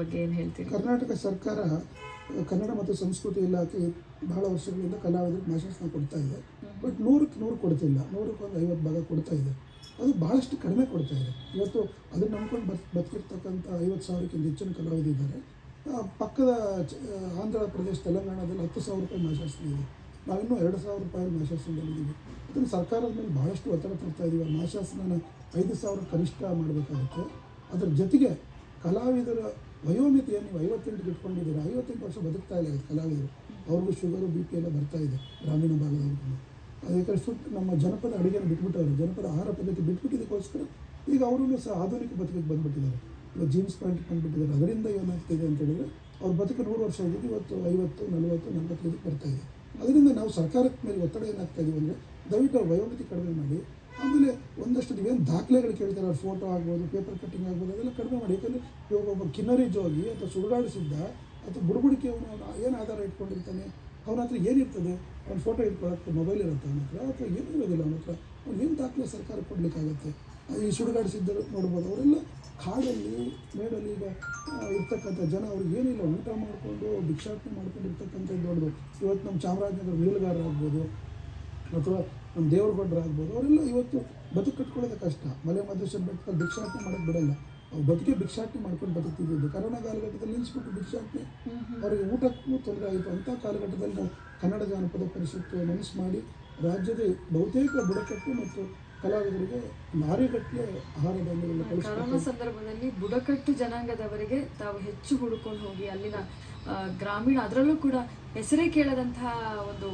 ಬಗ್ಗೆ ಏನು ಹೇಳ್ತೀರಿ? ಕರ್ನಾಟಕ ಸರ್ಕಾರ ಕನ್ನಡ ಮತ್ತು ಸಂಸ್ಕೃತಿ ಇಲಾಖೆ ಬಹಳ ವರ್ಷಗಳಿಂದ ಕಲಾವಿದರಿಗೆ ಮಾಶಾಸನ ಕೊಡ್ತಾ ಇದೆ. ಬಟ್ ನೂರಕ್ಕೆ ನೂರು ಕೊಡ್ತಿಲ್ಲ. ನೂರಕ್ಕೆ ಒಂದು ಐವತ್ತು ಭಾಗ ಕೊಡ್ತಾ ಇದೆ. ಅದು ಬಹಳಷ್ಟು ಕಡಿಮೆ ಕೊಡ್ತಾ ಇದೆ. ಇವತ್ತು ಅದನ್ನು ನಂಬ್ಕೊಂಡು ಬತ್ ಬದುಕಿರ್ತಕ್ಕಂಥ ಐವತ್ತು ಸಾವಿರಕ್ಕಿಂತ ಹೆಚ್ಚಿನ ಕಲಾವಿದಿದ್ದಾರೆ ಪಕ್ಕದ ಆಂಧ್ರ ಪ್ರದೇಶ ತೆಲಂಗಾಣದಲ್ಲಿ ಹತ್ತು ಸಾವಿರ ರೂಪಾಯಿ ಮಾಶಾಸನ ಇದೆ. ನಾವಿನ್ನೂ ಎರಡು ಸಾವಿರ ರೂಪಾಯಿ ಮಾಶಾಸನದಲ್ಲಿದ್ದೀವಿ ಅದನ್ನು ಸರ್ಕಾರದ ಮೇಲೆ ಬಹಳಷ್ಟು ಒತ್ತಡ ತರ್ತಾ ಇದ್ದೀವಿ ಆ ಮಾಶಾಸನ ಐದು ಸಾವಿರ ಕನಿಷ್ಠ ಮಾಡಬೇಕಾಗುತ್ತೆ. ಅದರ ಜೊತೆಗೆ ಕಲಾವಿದರ ವಯೋಮಿತಿಯನ್ನು ನೀವು ಐವತ್ತೆಂಟು ಇಟ್ಕೊಂಡಿದ್ದೀರಾ ಐವತ್ತೆಂಟು ವರ್ಷ ಬದುಕ್ತಾ ಇಲ್ಲ ಕಲಾವಿದರು. ಅವ್ರಿಗೂ ಶುಗರು ಬಿ ಪಿ ಎಲ್ಲ ಬರ್ತಾ ಇದೆ ಗ್ರಾಮೀಣ ಭಾಗದವ್ರಿಗೂ ಅದಕ್ಕೆ ಸುಟ್ಟು ನಮ್ಮ ಜನಪದ ಅಡುಗೆನ ಬಿಟ್ಬಿಟ್ಟವರು, ಜನಪದ ಆಹಾರ ಪದ್ಧತಿ ಬಿಟ್ಬಿಟ್ಟಿದ್ದಕ್ಕೋಸ್ಕರ ಈಗ ಅವರು ಸಹ ಆಧುನಿಕ ಬದುಕಿಗೆ ಬಂದ್ಬಿಟ್ಟಿದ್ದಾರೆ. ಇವಾಗ ಜೀನ್ಸ್ ಪ್ಯಾಂಟ್ ಬಂದ್ಬಿಟ್ಟಿದ್ದಾರೆ. ಅದರಿಂದ ಏನಾಗ್ತಿದೆ ಅಂತ ಹೇಳಿದ್ರೆ ಅವ್ರ ಬದುಕು ನೂರು ವರ್ಷ ಆಗಿದೆ, ಇವತ್ತು ಐವತ್ತು, ನಲವತ್ತು ನಲವತ್ತೈದಕ್ಕೆ ಬರ್ತಾ ಇದೆ. ಅದರಿಂದ ನಾವು ಸರ್ಕಾರದ ಮೇಲೆ ಒತ್ತಡ ಏನಾಗ್ತಾ ಇದೀವಿ ಅಂದರೆ ದಯವಿಟ್ಟು ವಯೋಮಿತಿ ಕಡಿಮೆ ಮಾಡಿ. ಆಮೇಲೆ ಒಂದಷ್ಟು ನೀವೇನು ದಾಖಲೆಗಳು ಕೇಳ್ತಾರೆ ಅವ್ರ ಫೋಟೋ ಆಗ್ಬೋದು ಪೇಪರ್ ಕಟ್ಟಿಂಗ್ ಆಗ್ಬೋದು, ಅದೆಲ್ಲ ಕಡಿಮೆ ಮಾಡಿ. ಯಾಕಂದರೆ ಇವಾಗ ಒಬ್ಬ ಕಿನ್ನರಿ ಜೋಗಿ ಅಥವಾ ಸುಡುಗಾಡಿಸಿದ್ದ ಅಥವಾ ಬುಡಬುಡಿಕೆ ಅವನು ಏನು ಆಧಾರ ಇಟ್ಕೊಂಡಿರ್ತಾನೆ, ಅವನ ಹತ್ರ ಏನಿರ್ತದೆ ಅವ್ನ ಫೋಟೋ ಇಟ್ಕೊಳ್ಳೋಕ್ಕೆ ಮೊಬೈಲ್ ಇರುತ್ತೆ ಅವನ ಹತ್ರ, ಅಥವಾ ಏನೂ ಇರೋದಿಲ್ಲ ಅವನ ಹತ್ರ, ಅವ್ನು ಏನು ದಾಖಲೆ ಸರ್ಕಾರ ಕೊಡಲಿಕ್ಕಾಗತ್ತೆ? ಈ ಸುಡುಗಾಡಿಸಿದ್ದರು ನೋಡ್ಬೋದು. ಅವರೆಲ್ಲ ಕಾಡಲ್ಲಿ, ಮೇಡಲ್ಲಿ ಈಗ ಇರ್ತಕ್ಕಂಥ ಜನ ಅವ್ರಿಗೆ ಏನಿಲ್ಲ, ಊಟ ಮಾಡಿಕೊಂಡು, ಭಿಕ್ಷಾಟನೆ ಮಾಡ್ಕೊಂಡು ಇರ್ತಕ್ಕಂಥದ್ದು ನೋಡ್ಬೋದು. ಇವತ್ತು ನಮ್ಮ ಚಾಮರಾಜನಗರ ಮೀನುಗಾರರಾಗ್ಬೋದು, ಅಥವಾ ನಮ್ಮ ದೇವ್ರಗೌಡರಾಗ್ಬೋದು ಅವರೆಲ್ಲ ಇವತ್ತು ಬದುಕು ಕಟ್ಕೊಳ್ಳೋದಕ್ಕೆ ಕಷ್ಟ. ಮಲೆ ಮಹದೇಶ್ವರ ಬೆಟ್ಟದಲ್ಲಿ ಭಿಕ್ಷಾಟನೆ ಮಾಡೋಕ್ಕೆ ಬಿಡಲ್ಲ. ಅವ್ರು ಬದುಕೆ ಭಿಕ್ಷಾಟನೆ ಮಾಡ್ಕೊಂಡು ಬದುಕ್ತಿದ್ದು ಕರೋನಾ ಕಾಲಘಟ್ಟದಲ್ಲಿ ನಿಲ್ಲಿಸ್ಬಿಟ್ಟು ಭಿಕ್ಷಾಟನೆ. ಅವರಿಗೆ ಊಟಕ್ಕೂ ತೊಂದರೆ ಆಯಿತು. ಅಂಥ ಕಾಲಘಟ್ಟದಲ್ಲಿ ನಾವು ಕನ್ನಡ ಜಾನಪದ ಪರಿಷತ್ತು ಮನಸ್ಸು ಮಾಡಿ ರಾಜ್ಯದ ಬಹುತೇಕ ಬುಡಕಟ್ಟು ಮತ್ತು ಕಲಾವಿದರಿಗೆ ಮಾರುಕಟ್ಟೆ ಆಹಾರ ಧಾನ್ಯಗಳನ್ನು ಕಳಿಸ್ಕೊಟ್ಟು ಕರೋನಾ ಸಂದರ್ಭದಲ್ಲಿ ಬುಡಕಟ್ಟು ಜನಾಂಗದವರಿಗೆ ತಾವು ಹೆಚ್ಚು ಹುಡುಕೊಂಡು ಹೋಗಿ ಅಲ್ಲಿನ ಗ್ರಾಮೀಣ ಅದರಲ್ಲೂ ಕೂಡ ಹೆಸರೇ ಕೇಳದಂತಹ ಒಂದು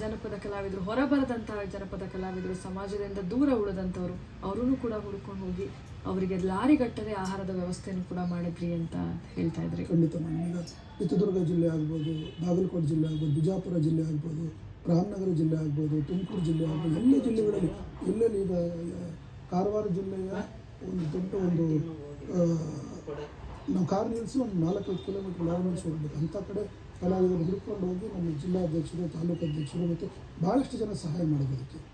ಜನಪದ ಕಲಾವಿದರು ಹೊರಬರದಂತಹ ಜನಪದ ಕಲಾವಿದರು ಸಮಾಜದಿಂದ ದೂರ ಉಳಿದಂಥವ್ರು ಅವರೂ ಕೂಡ ಹುಡ್ಕೊಂಡು ಹೋಗಿ ಅವರಿಗೆ ಲಾರಿಗಟ್ಟಲೆ ಆಹಾರದ ವ್ಯವಸ್ಥೆಯನ್ನು ಕೂಡ ಮಾಡಿದ್ರಿ ಅಂತ ಹೇಳ್ತಾ ಇದ್ರಿ. ಖಂಡಿತ ಚಿತ್ರದುರ್ಗ ಜಿಲ್ಲೆ ಆಗ್ಬೋದು, ಬಾಗಲಕೋಟೆ ಜಿಲ್ಲೆ ಆಗ್ಬೋದು, ಬಿಜಾಪುರ ಜಿಲ್ಲೆ ಆಗ್ಬೋದು, ರಾಮನಗರ ಜಿಲ್ಲೆ ಆಗ್ಬೋದು, ತುಮಕೂರು ಜಿಲ್ಲೆ ಆಗ್ಬೋದು, ಎಲ್ಲ ಜಿಲ್ಲೆಗಳಲ್ಲಿ ಎಲ್ಲೆಲ್ಲಿ ಈಗ, ಕಾರವಾರ ಜಿಲ್ಲೆಯ ಒಂದು ದೊಡ್ಡ ಒಂದು ನಾವು ಕಾರ್ ನಿಲ್ಲಿಸಿ ಒಂದು ನಾಲ್ಕೈದು ಕಿಲೋಮೀಟರ್ ನಿಲ್ಲಿಸಿ ಹೋಗ್ಬೇಕು ಅಂಥ ಕಡೆ ಕಲಾವಿದರು ಹಿಡ್ಕೊಂಡು ಹೋಗಿ ನಮ್ಮ ಜಿಲ್ಲಾಧ್ಯಕ್ಷರು ತಾಲೂಕು ಅಧ್ಯಕ್ಷರು ಮತ್ತು ಭಾಳಷ್ಟು ಜನ ಸಹಾಯ ಮಾಡೋದಕ್ಕೆ